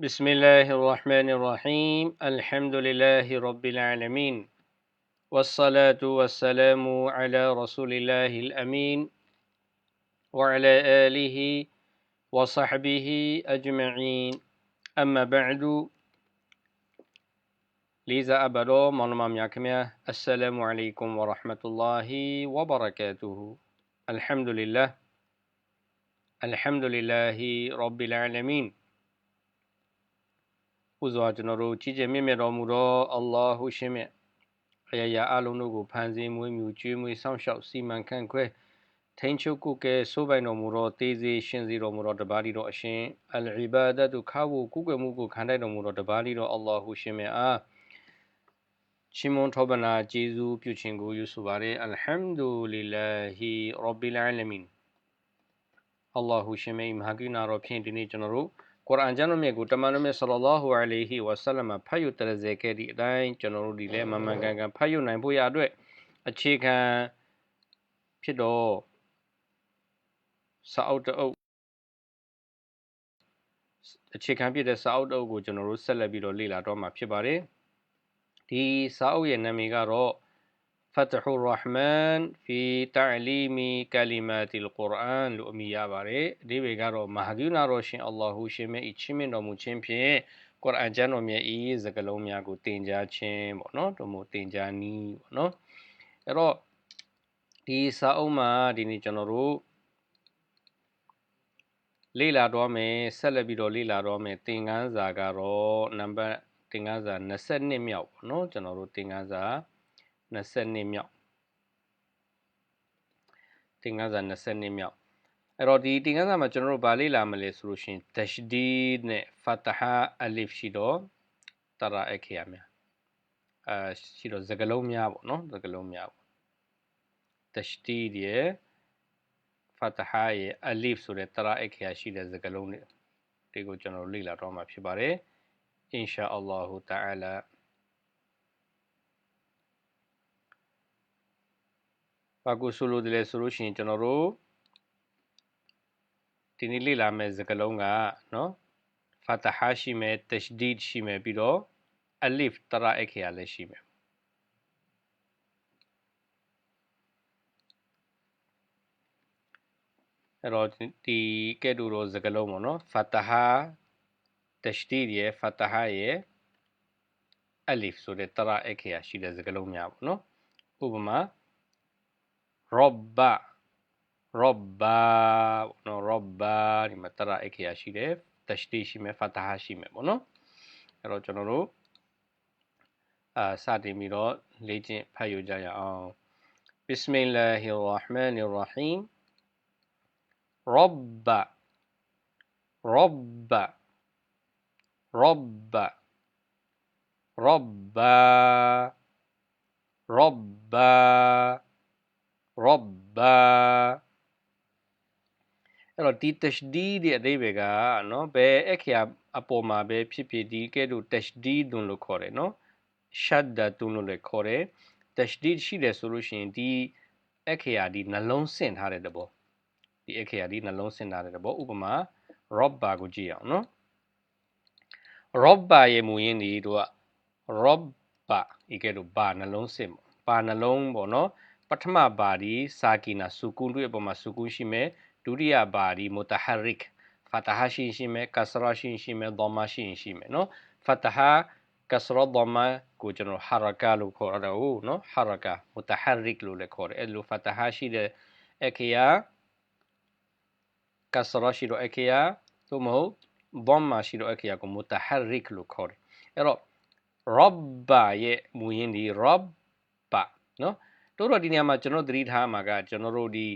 بسم الله الرحمن الرحيم. الحمد لله رب العالمين. والصلاة والسلام على رسول الله الأمين وعلى آله وصحبه أجمعين. أما بعد ليزا أبرو منما مياكميا السلام عليكم ورحمة الله وبركاته. الحمد لله. الحمد لله رب العالمين. ဥစွာကျွန်တော်တို့ကြီးကျယ်မြင့်မြတ်တော်မူသောအလ္လာဟုရှင်မြတ်အရာရာအလုံးတို့ကိုဖန်ဆင်းမွေးမြူကျွေးမွေးစောင့်ရှောက်စီမံခန့်ခွဲထိန်ချုပ်ကုကဲစိုးပိုင်တော်မူသောတေးစေရှင်စီတော်မူသောတပါးဒီတော်အရှင်အလ်အီဘာဒတ်ခါဝကုကွယ်မှုကိုခံတိုက်တော်မူသောတပါးဒီတော်အလ္လာဟုရှင်မြတ်အားချီးမွမ်းထောပနာကျေးဇူးပြုခြင်းကိုယူဆပါတယ်အလ်ဟမ်ဒူလ illah ဟီရောဘီလ်အာလမင်အလ္လာဟုရှင်မြတ်မဟာကိနာတော်ဖြင့်ဒီနေ့ကျွန်တော်တို့ ကုရ်အာန်ကျမ်းတော်မြတ်ကိုတမန်တော်မြတ်ဆလလောဟူအလိုင်ဟီဝါဆလမ်မှာဖတ်ယူတရစေခဲ့သည့်အတိုင်းကျွန်တော်တို့ဒီလည်းမမှန်ကန်ကန်ဖတ်ယူနိုင်ဖို့ရအတွက်အခြေခံဖြစ်တော့စာအုပ်တအုပ်အခြေခံဖြစ်တဲ့စာအုပ်တအုပ်ကိုကျွန်တော်တို့ဆက်လက်ပြီးတော့လေ့လာတော့မှာဖြစ်ပါတယ်ဒီစာအုပ်ရဲ့နာမည်ကတော့ Fath Rahman fi ta'limi kalimati al-Qur'an လို့အမည်ရပါတယ်။အဓိပ္ပာယ်ကတော့မဟာကရုဏာတော်ရှင်အလ္လာဟူရှင်မြတ်၏ချီးမြှင့်တော်မူခြင်းဖြင့်ကုရ်အာန်ကျမ်းတော်မြတ်ဤစကားလုံးများကိုသင်ကြားခြင်းပေါ့နော်တို့မို့သင်ကြားနည်းပေါ့နော်အဲ့တော့ဒီစာအုပ်မှာဒီနေ့ကျွန်တော်တို့လေ့လာတော့မယ်ဆက်လက်ပြီးတော့လေ့လာတော့မယ်သင်ခန်းစာကတော့နံပါတ်သင်ခန်းစာ22မြောက်ပေါ့နော်ကျွန်တော်တို့သင်ခန်းစာ22 22မြောက်တင်ကန်းစာ22မြောက်အဲ့တော့ဒီတင်ကန်းစာမှာကျွန်တော်တို့ဗာလေ့လာမလဲဆိုလို့ရှိရင် tashdid နဲ့ fataha alif ရှိတော့တရာအခရများအာရှိတော့စကလုံးများပေါ့နော်စကလုံးများပေါ့ tashdid ရဲ့ fataha ရဲ့ alif ဆိုတဲ့တရာအခရရှိတဲ့စကလုံးတွေတွေကိုကျွန်တော်လေ့လာတော့မှာဖြစ်ပါတယ် insha Allah ta'ala ဘာကိုဆိုလိုတယ်လဲဆိုလို့ရှိရင်ကျွန်တော်တို့ဒီနေ့လေ့လာမယ့်စကားလုံးကနော်ဖာတဟာရှိမယ်တရှဒီဒ်ရှိမယ်ပြီးတော့အလစ်တရာအခရာလည်းရှိမယ်အဲ့တော့ဒီကဲ့သို့သောစကားလုံးပေါ့နော်ဖာတဟာတရှဒီဒ်ရဲ့ဖာတဟာရဲ့အလစ်ဆိုတဲ့တရာအခရာရှိတဲ့စကားလုံးများပေါ့နော်ဥပမာ robba robba နော် robba ဒီမှာတရအခရာရှိတယ်တရှတီရှိမယ်ဖတာဟာရှိမယ်ပေါ့နော်အဲ့တော့ကျွန်တော်တို့အာစတင်ပြီးတော့လေ့ကျင့်ဖတ်ယူကြရအောင် بسم الله الرحمن الرحيم رب رب رب رب رب rabba အဲ့တော့ဒီ tashdid ရဲ့အဓိပ္ပာယ်ကနော်ဘယ်အခရာအပေါ်မှာပဲဖြစ်ဖြစ်ဒီကဲ့သို့ tashdid လို့ခေါ်တယ်နော် shadda လို့လည်းခေါ်တယ် tashdid ရှိတယ်ဆိုလို့ရှိရင်ဒီအခရာဒီနှလုံးဆင့်ထားတဲ့တဘောဒီအခရာဒီနှလုံးဆင့်ထားတဲ့တဘောဥပမာ rabba ကိုကြည့်အောင်နော် rabba ရဲ့မူရင်းဒီတို့က rabba ဒီကဲ့သို့ဘာနှလုံးဆင့်ပါနှလုံးပေါ့နော် ပထမဘာဒီစာကီနာစုကုန်းတို့အပေါ်မှာစုကုန်းရှိမယ်ဒုတိယဘာဒီမူတဟာရစ်ဖတာဟာရှိရှိမယ်ကဆရာရှိရှိမယ်ဒမရှိရှိမယ်နော်ဖတာဟာကဆရာဒမကိုကျွန်တော်ဟာရကာလို့ခေါ်ရတော့နော်ဟာရကာမူတဟာရစ်လို့လည်းခေါ်တယ်အဲ့လိုဖတာဟာရှိတဲ့အခရာကဆရာရှိတော့အခရာသို့မဟုတ်ဒမရှိတော့အခရာကိုမူတဟာရစ်လို့ခေါ်တယ်အဲ့တော့ rabba ရဲ့မူရင်းဒီ rabba နော် တို့တော့ဒီနေရာမှာကျွန်တော်သတိထားမှာကကျွန်တော်တို့ဒီ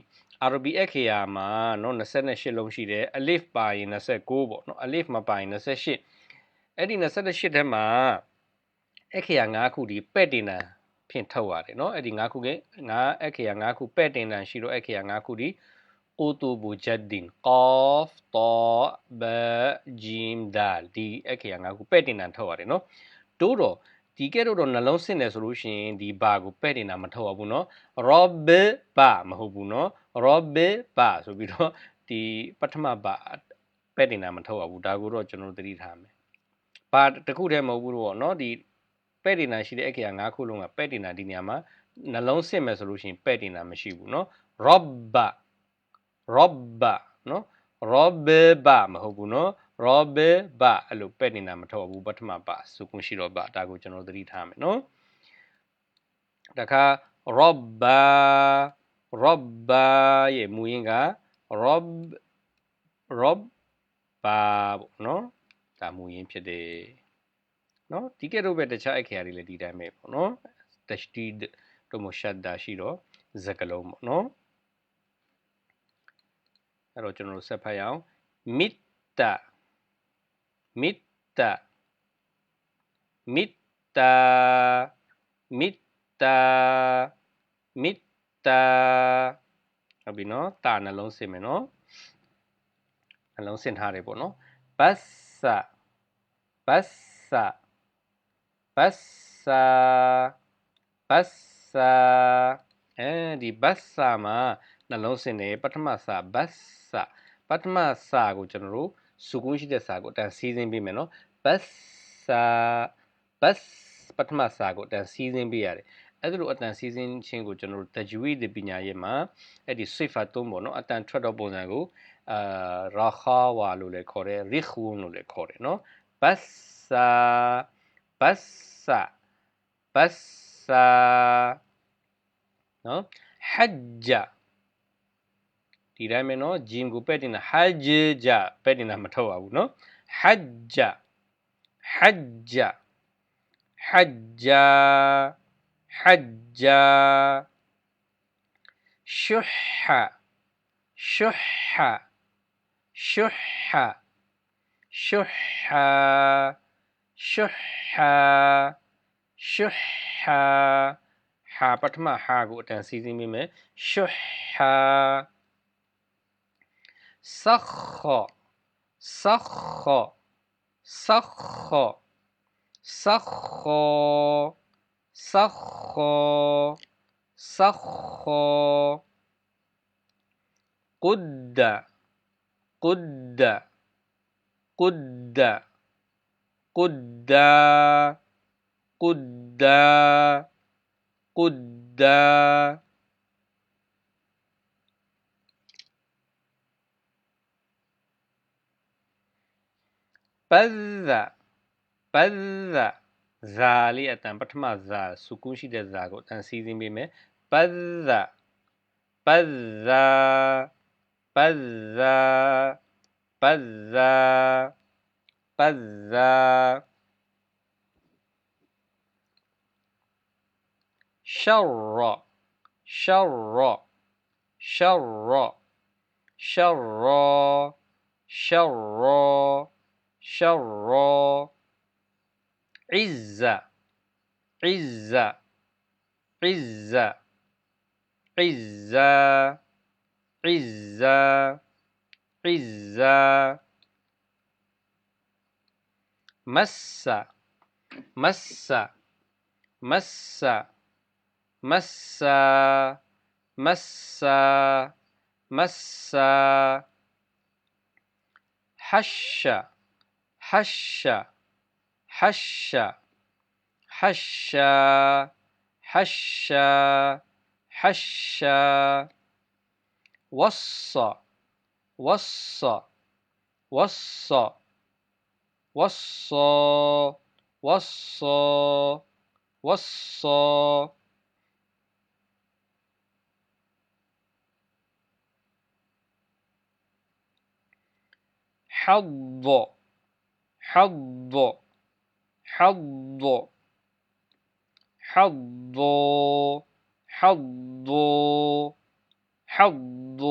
RB အခရာမှာနော်28လုံးရှိတယ် alif ပါရင်29ပေါ့နော် alif မပါရင်28အဲ့ဒီ28ထဲမှာအခရာ9ခုဒီပဲ့တင်တာဖြင့်ထုတ်ရတယ်နော်အဲ့ဒီ9ခုက9အခရာ9ခုပဲ့တင်တာရှိတော့အခရာ9ခုဒီ قطب جد قاف طاء ب ج د ဒီအခရာ9ခုပဲ့တင်တာထုတ်ရတယ်နော်တို့တော့ ဒီကဲတော့နှလုံးဆင့်တယ်ဆိုလို့ရှိရင်ဒီဘာကိုပဲ့တင်တာမထုတ်ရဘူးเนาะ rob ဘာမဟုတ်ဘူးเนาะ rob ဘာဆိုပြီးတော့ဒီပထမဘာပဲ့တင်တာမထုတ်ရဘူးဒါကိုတော့ကျွန်တော်တို့သတိထားမယ် ဘာတခုတည်းမဟုတ်ဘူးပေါ့နော်ဒီပဲ့တင်တာရှိတဲ့အခေ၅ခုလုံးကပဲ့တင်တာဒီနေရာမှာနှလုံးစစ်မယ်ဆိုလို့ရှိရင်ပဲ့တင်တာမရှိဘူးเนาะ rob rob เนาะ rob ဘာမဟုတ်ဘူးเนาะ ရောဘဘအဲ့လိုပက်နေတာမထော်ဘူးပထမပါစုခွန်ရှိတော့ပါဒါကိုကျွန်တော်သတိထားမယ်နော်တခါရောဘာရောဘာရဲ့မူရင်းကရောဘရောဘာပေါ့နော်ဒါမူရင်းဖြစ်တယ်နော်ဒီကဲတော့ပဲတခြားအခရာတွေလည်းဒီတိုင်းပဲပေါ့နော်တတိတို့မရှတ်တာရှိတော့စကလုံးပေါ့နော်အဲ့တော့ကျွန်တော်ဆက်ဖတ်ရအောင်မစ်တာ တမိတ္တမိတ္တမိတ္တမိတ္တဟုတ်ပြီနော်တာနှလုံးစင်မယ်နော်နှလုံးစင်ထားတယ်ပေါ့နော်ဘတ်ဆာဘတ်ဆာဘတ်ဆာဘတ်ဆာအဲဒီဘတ်ဆာမှာနှလုံးစင်တယ်ပထမဆာဘတ်ဆာပထမဆာကိုကျွန်တော်တို့ စုကုန်းရှိတဲ့ဆာကိုအတန်စီးစင်းပေးမယ်နော်ဘတ်ဆာဘတ်ပထမဆာကိုအတန်စီးစင်းပေးရတယ်အဲ့ဒါလိုအတန်စီးစင်းခြင်းကိုကျွန်တော်တို့တဂျဝီဒပညာရေးမှာအဲ့ဒီဆွေဖာသုံးပေါ့နော်အတန်ထွက်တော့ပုံစံကိုအာရာခါဝါလို့လည်းခေါ်တယ်ရီခူန်လို့လည်းခေါ်တယ်နော်ဘတ်ဆာဘတ်ဆာဘတ်ဆာနော်ဟဂျ် ဒီတိုင်းပဲနော်ဂျင်ကိုပဲ့တင်တာဟဂျ်ဂျပဲ့တင်တာမထုတ်ရဘူးနော်ဟဂျ်ဟဂျ်ဟဂျ်ဟဂျ်ရှုဟရှုဟရှုဟရှုဟရှုဟရှုဟဟာပထမဟာကိုအတန်စီးစင်းမိမယ်ရှုဟာ صخ صخ صخ صخ صخ صخ قد قد قد قد قد قد. بذ بذ ဇာလေးအတန်ပထမဇာစုကုရှိတဲ့ဇာကိုအတန်စီးစင်းပေးမယ်ပဇပဇပဇပဇပဇ شر شر شر شر شر شرا عز عز عز عز عز عز مس مس مس مس مس مس حش حش حش حش حش حش وص وص وص وص وص وص حظ. حظ. حظ. حظ. حظ. حظ.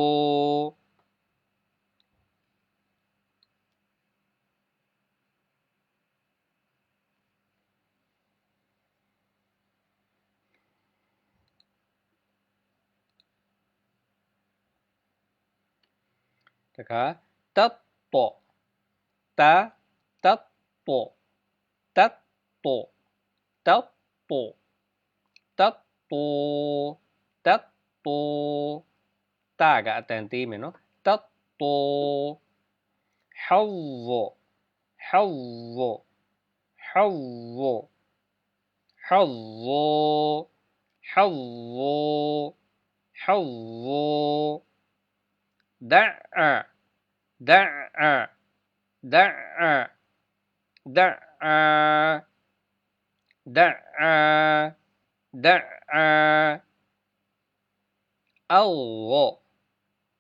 တခါ ぽ、だっぽ、だっぽ、だっぽ、だっぽ。たがあたんていめの、だっぽ、はうぞ、はうぞ、はうぞ、はうぞ、はうぞ、はうぞ。だあ、だあ、だあ。دعا دعا دعا الله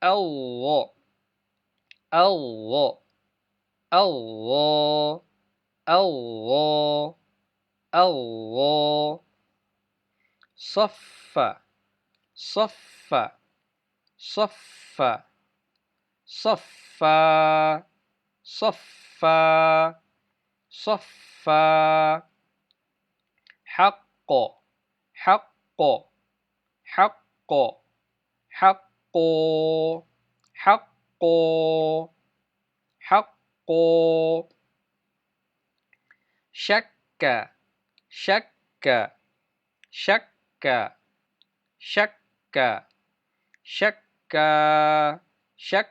الله الله الله الله الله صف صف صف صف صف صف. حق. حق. حق. حق. حق. حق. شك. شك. شك. شك. شك. شك.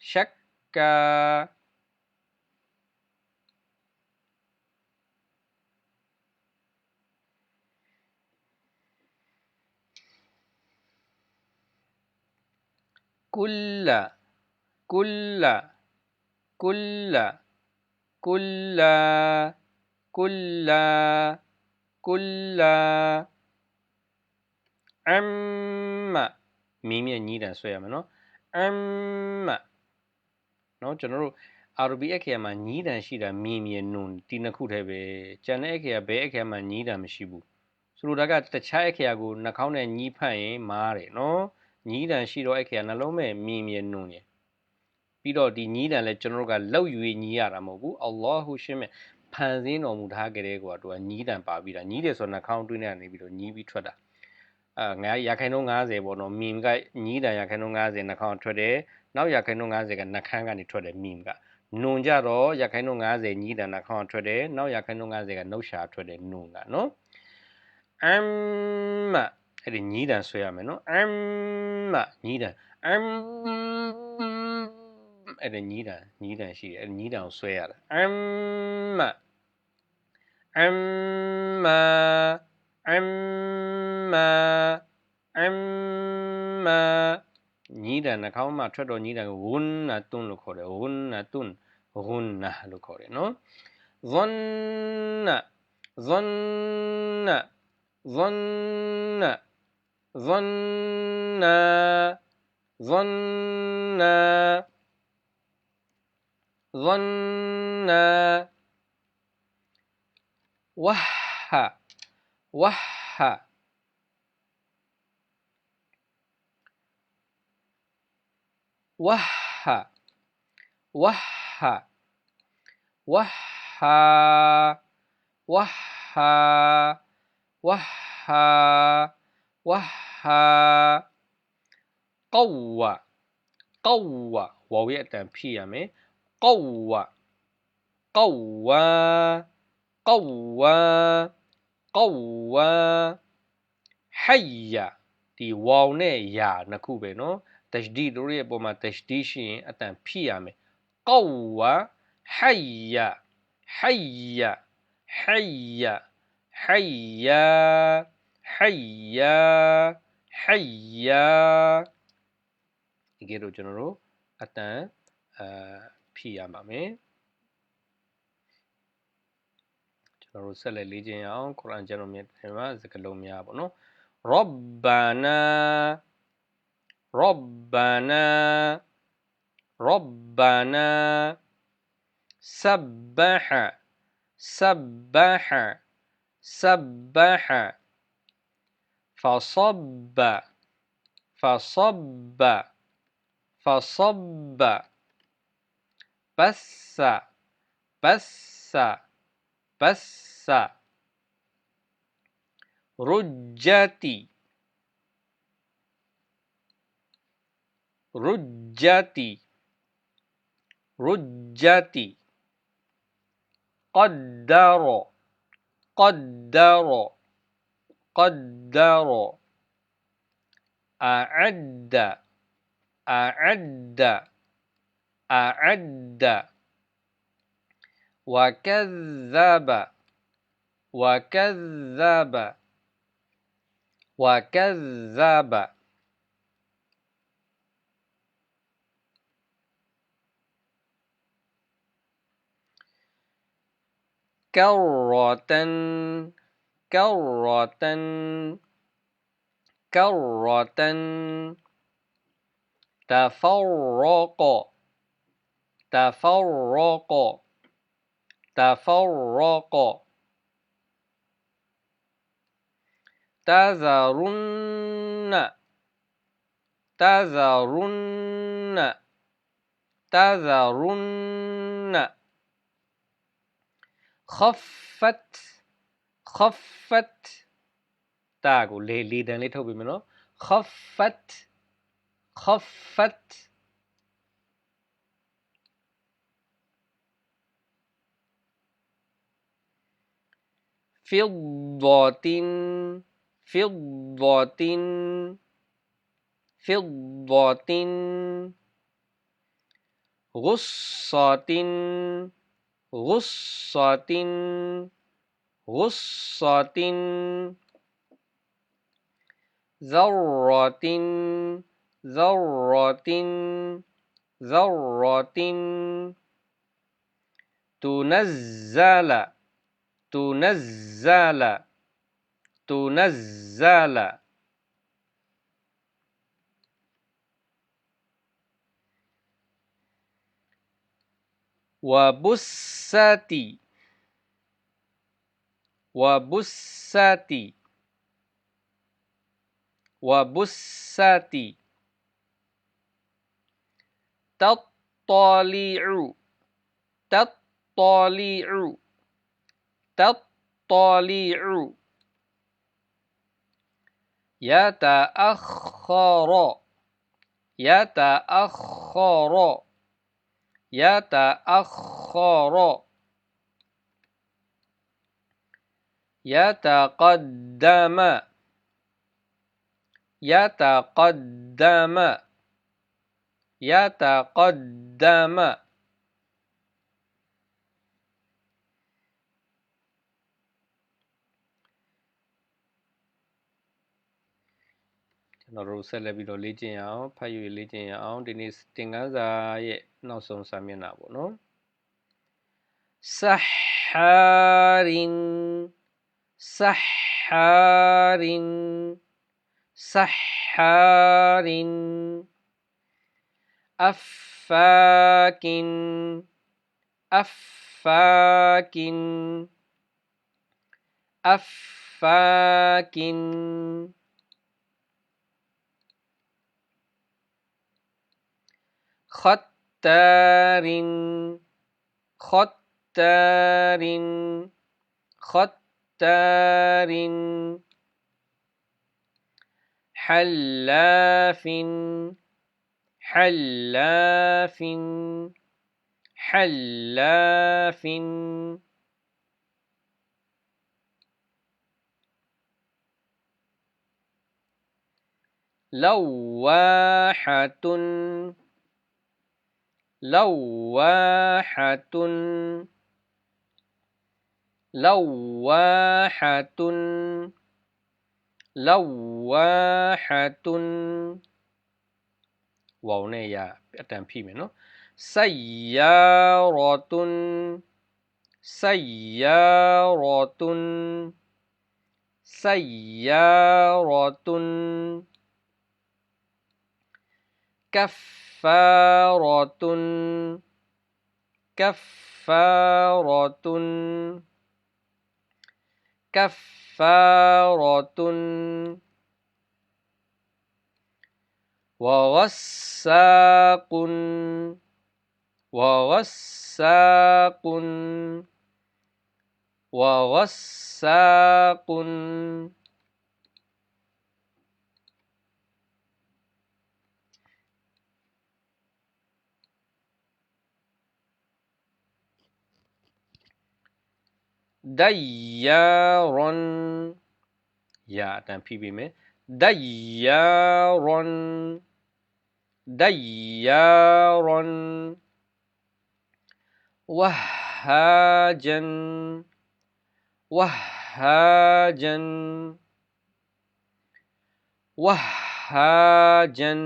شك. كل كل كل كل كل كل أم မင်းမြညီးတန်ဆွဲရမယ်နော် أم နော်ကျွန်တော်တို့ RB အခရာမှာညီးတန်ရှိတာမြင်းမြနွန်ဒီနှစ်ခုတည်းပဲကျန်တဲ့အခရာဘယ်အခရာမှာညီးတန်မရှိဘူးဆိုလိုတာကတခြားအခရာကိုနှာခေါင်းနဲ့ညီးဖတ်ရင်မားတယ်နော် ညီးတန်ရှိတော့အခရာနှလုံးမဲ့မြင်းမြနွန်ရယ်ပြီးတော့ဒီညီးတန်လဲကျွန်တော်တို့ကလောက်ယူညီးရတာမဟုတ်ဘူးအလ္လာဟူရှင်းမဲ့ဖန်ဆင်းတော်မူထားကြတဲ့ကွာသူကညီးတန်ပါပြီးတာညီးတယ်ဆိုနှာခေါင်းတွင်းထဲကနေပြီးတော့ညီးပြီးထွက်တာအာငါရခိုင်နှုန်း90ပေါ့နော်မီမ်ကညီးတန်ရခိုင်နှုန်း90နှာခေါင်းထွက်တယ်နောက်ရခိုင်နှုန်း90ကနှာခမ်းကနေထွက်တယ်မီမ်ကနုံကြတော့ရခိုင်နှုန်း90ညီးတန်နှာခေါင်းထွက်တယ်နောက်ရခိုင်နှုန်း90ကနှုတ်ရှာထွက်တယ်နုံကနော်အမ်မ အဲ့ဒီညီးတန်ဆွဲရမယ်နော်အမ်မညီးတန်အမ်အဲ့ဒါညီးတန်ညီးတန်ရှိတယ်အဲ့ညီးတန်ကိုဆွဲရတာအမ်မအမ်မအမ်မအမ်မညီးတန်နှာခေါင်းမှာထွက်တော့ညီးတန်ကိုဝွန်းနာတွန်းလို့ခေါ်တယ်ဝွန်းနာတွန်းဝွန်းနာလို့ခေါ်တယ်နော် ظن ظن ظن ظن ظن ظن وح وح. وح وح وح وح وح وح. ဟာကောဝါကောဝါဝေါရဲ့အတန်ဖြည့်ရမယ်ကောဝါကောဝါကောဝါကောဝါဟိုင်ယာဒီဝေါနဲ့ယာနှစ်ခုပဲနော်တရှဒီတို့ရဲ့ပုံမှာတရှဒီရှိရင်အတန်ဖြည့်ရမယ်ကောဝါဟိုင်ယာဟိုင်ယာဟိုင်ယာဟိုင်ယာဟိုင်ယာ ဟိုင်ယာဒီကဲတော့ကျွန်တော်တို့အတန်အာဖြည့်ရပါမယ်ကျွန်တော်တို့ဆက်လက်လေ့ကျင့်အောင်ကုရ်အာန်ကျမ်းတော်မြတ်ထဲမှာစကားလုံးများပေါ့နော်ရော့ဘာနာရော့ဘာနာရော့ဘာနာဆဘဘာဆဘဘာဆဘဘာ فصب فصب فصب بس بس بس. رجتي رجتي رجتي قدر قدر. قدر أعد. أعد. أعد. وكذب. وكذب. وكذب. كرة. كرة كرة تفرق تفرق تفرق. تذرن تذرن تذرن. خفت خفت. تاعكو لي هي اللي دانيته بمنه خفت. خفت. فضة فضة فضة غصة غصة. غصة ذرة ذرة ذرة تنزل تنزل تنزل. وبستي wabussati. Wabussati. Tattali'u. Tattali'u. Tattali'u. Yata'akhkhara. Yata'akhkhara. Yata'akhkhara. يتقدم يتقدم يتقدم ကျွန်တော်တို့ဆက်လက်ပြီးတော့လေ့ကျင့်ရအောင်ဖတ်ယူလေ့ကျင့်ရအောင်ဒီနေ့သင်ခန်းစာရဲ့နောက်ဆုံးစာမျက်နှာပေါ့နော် سحار سحار سحار أفاك أفاك أفاك. ختار ختار ختار حلاف حلاف حلاف لواحة لواحة لواحة لواحة ဝေါနဲ့ရအတန်ဖိမယ်နော်စိုက်ယာရောတွန်စိုက်ယာရောတွန်စိုက်ယာရောတွန် كفارة كفارة كفارة وغساق وغساق وغساق ديار يا တန် kaffaratun wa ghassaqun wa ghassaqun wa ghassaqun Daya Ron, ya dan Daya Ron, Daya Ron, wahajan wahajan wahajan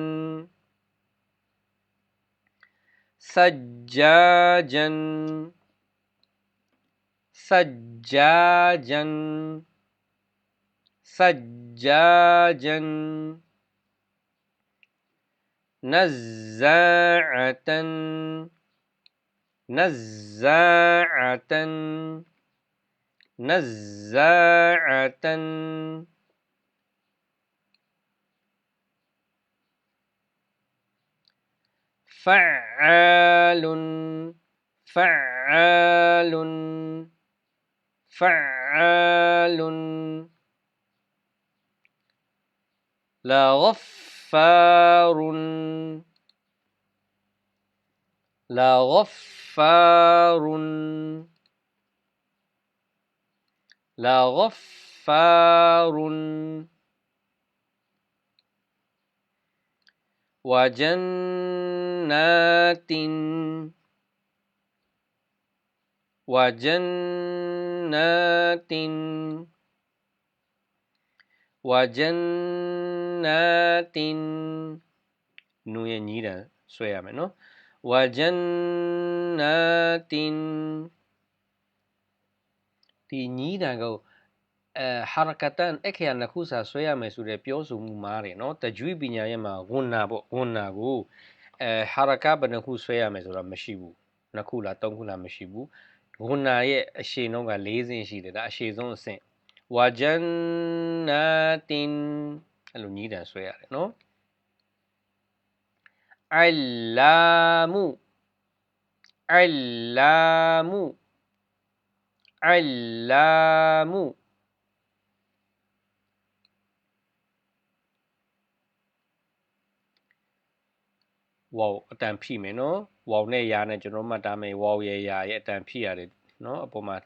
sajajan سجاجا سجاجا نزاعة نزاعة نزاعة. فعال فعال. فعال. لغفار لغفار لغفار وجنات. وجنات. وجنات နူရဲ့ညီးတန်ဆွဲရမယ်နော် وجنات ဒီညီးတန်ကိုအဲဟာရကတန်အခရာနှစ်ခုစာဆွဲရမယ်ဆိုတဲ့ပြောဆိုမှုမှာတယ်နော်တကြွေပညာရဲ့မှာဝန်နာပေါ့ဝန်နာကိုအဲဟာရကဘယ်နှခုဆွဲရမယ်ဆိုတာမရှိဘူးနှစ်ခုလားသုံးခုလားမရှိဘူး ဝန်နာရဲ့အရှိန်နှုန်းက၄ဆင့်ရှိတယ်ဒါအရှိဆုံးအဆင့်ဝါဂျန်နာတင်အဲ့လိုညီးတန်ဆွဲရတယ်နော်အလာမူအလာမူအလာမူ ဝေါအတန်ဖိမယ်နော်ဝေါနဲ့ရာနဲ့ကျွန်တော်မှတ်ထားမယ်ဝေါရဲ့ရာရဲ့အတန်ဖိရတယ်နော်အပေါ်မှာ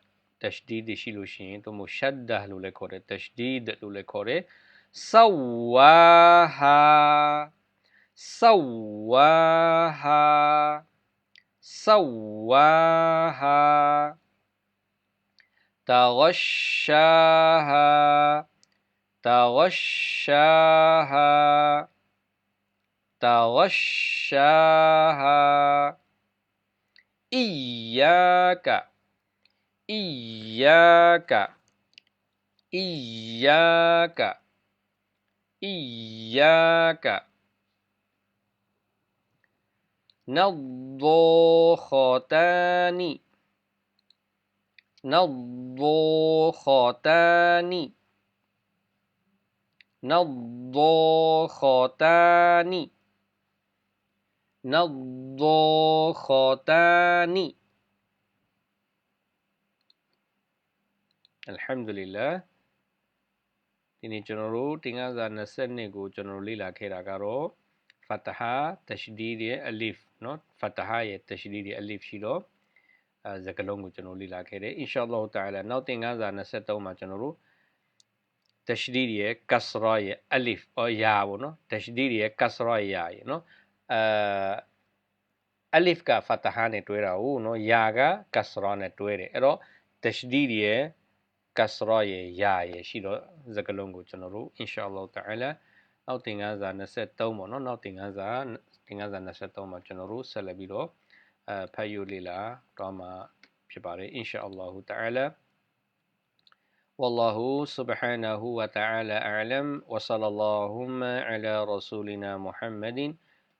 tashdid ရှိလို့ရှိရင်တို့မို့ shadda လို့လည်းခေါ်တယ် tashdid လို့လည်းခေါ်တယ် sawaha sawaha sawaha taghashaha taghashaha تغشاها. إياك إياك إياك إياك. نضختان نضختان نضختان نضاختان نضاختان alhamdulillah ဒီနေ့ကျွန်တော်တို့တင်ကစား20ကိုကျွန်တော်တို့လေ့လာခဲ့တာကတော့ fataha tashdid ရဲ့ alif เนาะ fataha ရဲ့ tashdid ရဲ့ alif ရှိတော့အဲစကလုံးကိုကျွန်တော်လေ့လာခဲ့တယ် inshallah ta'ala နောက်တင်ကစား23မှာကျွန်တော်တို့ tashdid ရဲ့ kasra ရဲ့ alif အော်ယာပေါ့နော် tashdid ရဲ့ kasra ရဲ့ယာရဲ့เนาะ အာအလစ်ကဖတဟာနဲ့တွဲတာဟုတ်နော်ယာကကစရာနဲ့တွဲတယ်အဲ့တော့တရှဒီရဲ့ကစရာရဲ့ယာရဲ့ရှိတော့စကလုံးကိုကျွန်တော်တို့အင်ရှာအလ္လာဟ်တအာလာနောက်သင်ခန်းစာ23ပေါ့နော်နောက်သင်ခန်းစာသင်ခန်းစာ23မှာကျွန်တော်တို့ဆက်လက်ပြီးတော့အဲဖတ်ယူလေ့လာတော့မှာဖြစ်ပါတယ်အင်ရှာအလ္လာဟ်တအာလာ والله سبحانه وتعالى أعلم وصلى اللهم على رسولنا محمد